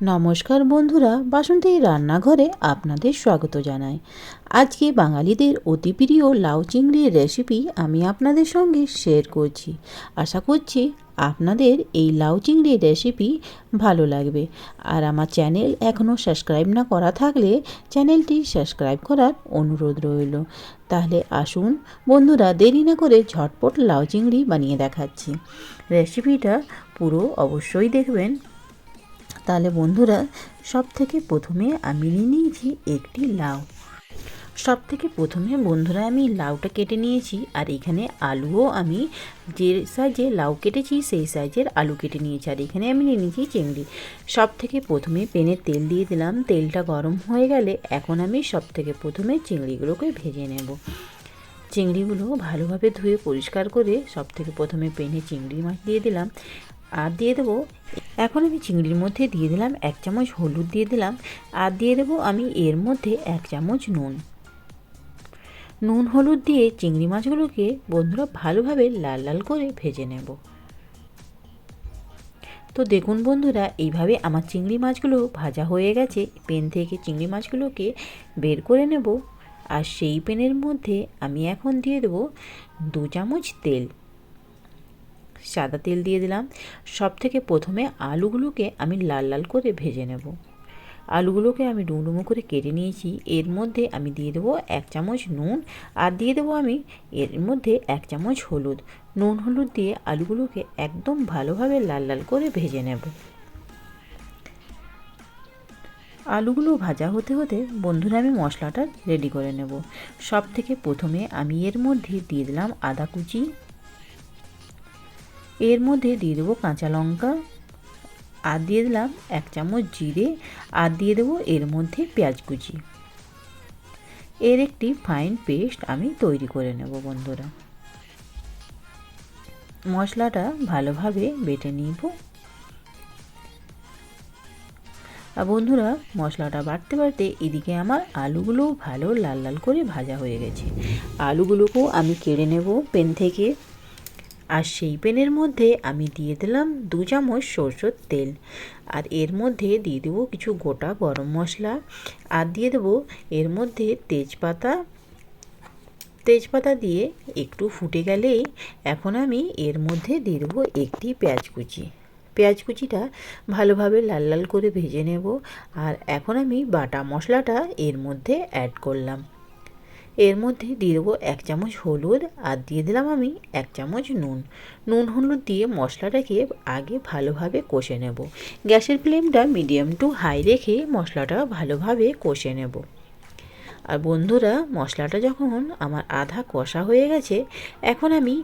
নমস্কার বন্ধুরা, বাসন্তী রান্নাঘরে আপনাদের স্বাগত জানাই। আজকে বাঙালিদের অতি প্রিয় লাউ চিংড়ির রেসিপি আমি আপনাদের সঙ্গে শেয়ার করছি। আশা করছি আপনাদের এই লাউ চিংড়ির রেসিপি ভালো লাগবে। আর আমার চ্যানেল এখনও সাবস্ক্রাইব না করা থাকলে চ্যানেলটি সাবস্ক্রাইব করার অনুরোধ রইল। তাহলে আসুন বন্ধুরা, দেরি না করে ঝটপট লাউ চিংড়ি বানিয়ে দেখাচ্ছি। রেসিপিটা পুরো অবশ্যই দেখবেন। তাহলে বন্ধুরা সব থেকে প্রথমে আমি নিয়ে নিয়েছি একটি লাউ। সব থেকে প্রথমে বন্ধুরা, আমি লাউটা কেটে নিয়েছি, আর এখানে আলুও আমি যে সাইজে লাউ কেটেছি, সেই সাইজের আলু কেটে নিয়েছি, আর এখানে আমি নিয়ে নিয়েছি চিংড়ি। সব থেকে প্রথমে পেনে তেল দিয়ে দিলাম, তেলটা গরম হয়ে গেলে এখন আমি সব থেকে প্রথমে চিংড়িগুলোকে ভেজে নেব। চিংড়িগুলো ভালোভাবে ধুয়ে পরিষ্কার করে সব থেকে প্রথমে পেনে চিংড়ি মাছ দিয়ে দিলাম। আর দিয়ে দেবো, এখন আমি চিংড়ির মধ্যে দিয়ে দিলাম এক চামচ হলুদ দিয়ে দিলাম, আর দিয়ে দেবো আমি এর মধ্যে এক চামচ নুন। নুন, হলুদ দিয়ে চিংড়ি মাছগুলোকে বন্ধুরা ভালোভাবে লাল লাল করে ভেজে নেব। তো দেখুন বন্ধুরা, এইভাবে আমার চিংড়ি মাছগুলো ভাজা হয়ে গেছে। পেন থেকে চিংড়ি মাছগুলোকে বের করে নেব, আর সেই পেনের মধ্যে আমি এখন দিয়ে দেবো দু চামচ তেল। সাদা তেল দিয়ে দিলাম। সব থেকে প্রথমে আলুগুলোকে আমি লাল লাল করে ভেজে নেব। আলুগুলোকে আমি ডুমডুমো করে কেটে নিয়েছি। এর মধ্যে আমি দিয়ে দেবো এক চামচ নুন আর দিয়ে দেবো আমি এর মধ্যে এক চামচ হলুদ। নুন হলুদ দিয়ে আলুগুলোকে একদম ভালোভাবে লাল লাল করে ভেজে নেব। আলুগুলো ভাজা হতে হতে বন্ধুরা আমি মশলাটা রেডি করে নেব। সব থেকে প্রথমে আমি এর মধ্যে দিয়ে দিলাম আদা কুচি এর মধ্যে দিয়ে দেবো কাঁচা লঙ্কা, আর দিয়ে দিলাম এক চামচ জিরে, আর দিয়ে দেবো এর মধ্যে পেঁয়াজ কুচি। এর একটি ফাইন পেস্ট আমি তৈরি করে নেব বন্ধুরা। মশলাটা ভালোভাবে বেটে নিব। আর বন্ধুরা, মশলাটা বাড়তে বাড়তে এদিকে আমার আলুগুলোও ভালো লাল লাল করে ভাজা হয়ে গেছে। আলুগুলোকেও আমি কেড়ে নেব পেন থেকে। আর সেই প্যানের মধ্যে আমি দিয়ে দিলাম দু চামচ সরষের তেল। আর এর মধ্যে দিয়ে দেবো কিছু গোটা গরম মশলা। আর দিয়ে দেবো এর মধ্যে তেজপাতা। তেজপাতা দিয়ে একটু ফুটে গেলেই এখন আমি এর মধ্যে দিয়ে দেবো একটি পেঁয়াজ কুচি। পেঁয়াজ কুচিটা ভালোভাবে লাল লাল করে ভেজে নেব। আর এখন আমি বাটা মশলাটা এর মধ্যে অ্যাড করলাম। এর মধ্যে দিয়ে দেবো এক চামচ হলুদ আর দিয়ে দিলাম আমি এক চামচ নুন। নুন হলুদ দিয়ে মশলাটাকে আগে ভালোভাবে কষে নেব। গ্যাসের ফ্লেমটা মিডিয়াম টু হাই রেখে মশলাটা ভালোভাবে কষে নেব। আর বন্ধুরা, মশলাটা যখন আমার আধা কষা হয়ে গেছে, এখন আমি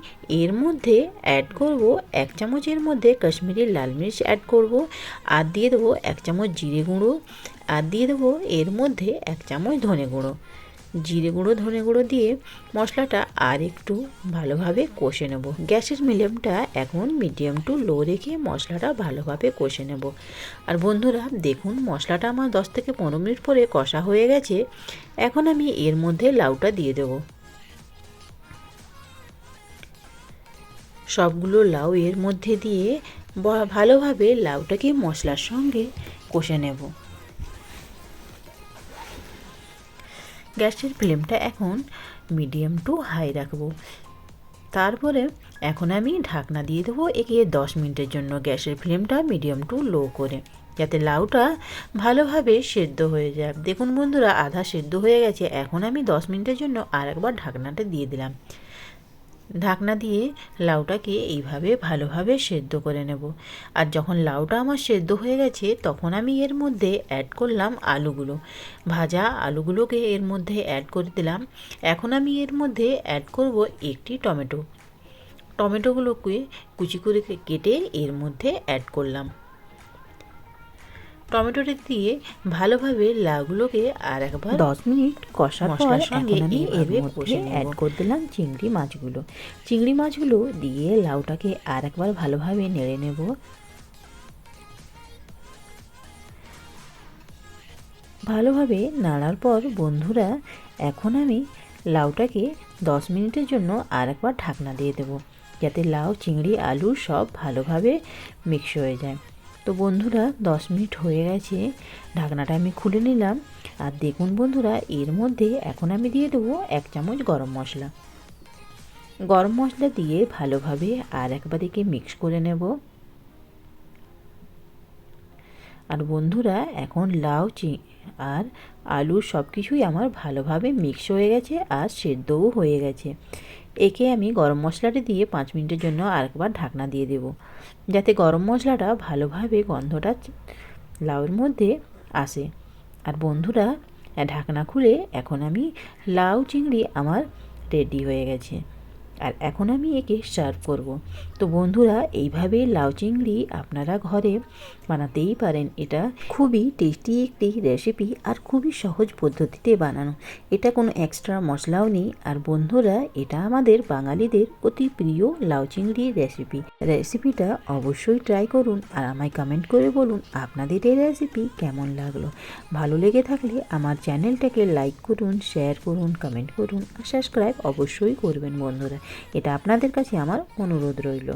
এর মধ্যে অ্যাড করব এক চামচের মধ্যে কাশ্মীরি লাল মির্চ অ্যাড করব আর দিয়ে দেবো এক চামচ জিরে গুঁড়ো। আর দিয়ে দেবো এর মধ্যে এক চামচ ধনে গুঁড়ো। জিরে গুঁড়ো, ধনে গুঁড়ো দিয়ে মশলাটা আর একটু ভালোভাবে কষে নেব। গ্যাসের মিডিয়ামটা এখন মিডিয়াম টু লো রেখে মশলাটা ভালোভাবে কষে নেব। আর বন্ধুরা, দেখুন, মশলাটা আমার দশ থেকে পনেরো মিনিট পরে কষা হয়ে গেছে। এখন আমি এর মধ্যে লাউটা দিয়ে দেব। সবগুলো লাউ এর মধ্যে দিয়ে ভালোভাবে লাউটাকে মশলার সঙ্গে কষে নেব। গ্যাসের ফ্লেমটা এখন মিডিয়াম টু হাই রাখব। তারপরে এখন আমি ঢাকনা দিয়ে দেবো এগিয়ে দশ মিনিটের জন্য গ্যাসের ফ্লেমটা মিডিয়াম টু লো করে, যাতে লাউটা ভালোভাবে সেদ্ধ হয়ে যায়। দেখুন বন্ধুরা, আধা সেদ্ধ হয়ে গেছে, এখন আমি দশ মিনিটের জন্য আর একবার ঢাকনাটা দিয়ে দিলাম। ঢাকনা দিয়ে লাউটাকে এইভাবে ভালোভাবে সেদ্ধ করে নেব। আর যখন লাউটা আমার সেদ্ধ হয়ে গেছে, তখন আমি এর মধ্যে অ্যাড করলাম আলুগুলো। ভাজা আলুগুলোকে এর মধ্যে অ্যাড করে দিলাম। এখন আমি এর মধ্যে অ্যাড করব একটি টমেটো। টমেটোগুলোকে কুচি করে কেটে এর মধ্যে অ্যাড করলাম। টমেটোটা দিয়ে ভালোভাবে লাউগুলোকে আর একবার দশ মিনিট কষা মশলার সঙ্গে আমি এর মধ্যে অ্যাড করে দিলাম চিংড়ি মাছগুলো। চিংড়ি মাছগুলো দিয়ে লাউটাকে আর একবার ভালোভাবে নেড়ে নেব। ভালোভাবে নাড়ার পর বন্ধুরা এখন আমি লাউটাকে দশ মিনিটের জন্য আর একবার ঢাকনা দিয়ে দেবো যাতে লাউ চিংড়ি আলু সব ভালোভাবে মিক্স হয়ে যায়। তো বন্ধুরা, দশ মিনিট হয়ে গেছে, ঢাকনাটা আমি খুলে নিলাম। আর দেখুন বন্ধুরা, এর মধ্যে এখন আমি দিয়ে দেবো এক চামচ গরম মশলা। গরম মশলা দিয়ে ভালোভাবে আর একবার দিকে মিক্স করে নেব। আর বন্ধুরা, এখন লাউ, চি, আর আলু সব কিছুই আমার ভালোভাবে মিক্স হয়ে গেছে আর সেদ্ধও হয়ে গেছে। একে আমি গরম মশলাটি দিয়ে পাঁচ মিনিটের জন্য আরেকবার ঢাকনা দিয়ে দেব। যাতে গরম মশলাটা ভালোভাবে গন্ধটা লাউয়ের মধ্যে আসে। আর বন্ধুরা, ঢাকনা খুলে এখন আমি লাউ, চিংড়ি আমার রেডি হয়ে গেছে। আর এখন আমি একে সার্ভ করব। তো বন্ধুরা, এইভাবে লাউ চিংড়ি আপনারা ঘরে বানাতেই পারেন। এটা খুবই টেস্টি একটি রেসিপি আর খুবই সহজ পদ্ধতিতে বানানো। এটা কোনো এক্সট্রা মশলাও নেই। আর বন্ধুরা, এটা আমাদের বাঙালিদের অতি প্রিয় লাউ চিংড়ির রেসিপি রেসিপিটা অবশ্যই ট্রাই করুন আর আমায় কমেন্ট করে বলুন আপনাদের এই রেসিপি কেমন লাগল। ভালো লেগে থাকলে আমার চ্যানেলটাকে লাইক করুন শেয়ার করুন কমেন্ট করুন আর সাবস্ক্রাইব অবশ্যই করবেন বন্ধুরা। এটা আপনাদের কাছে আমার অনুরোধ রইল।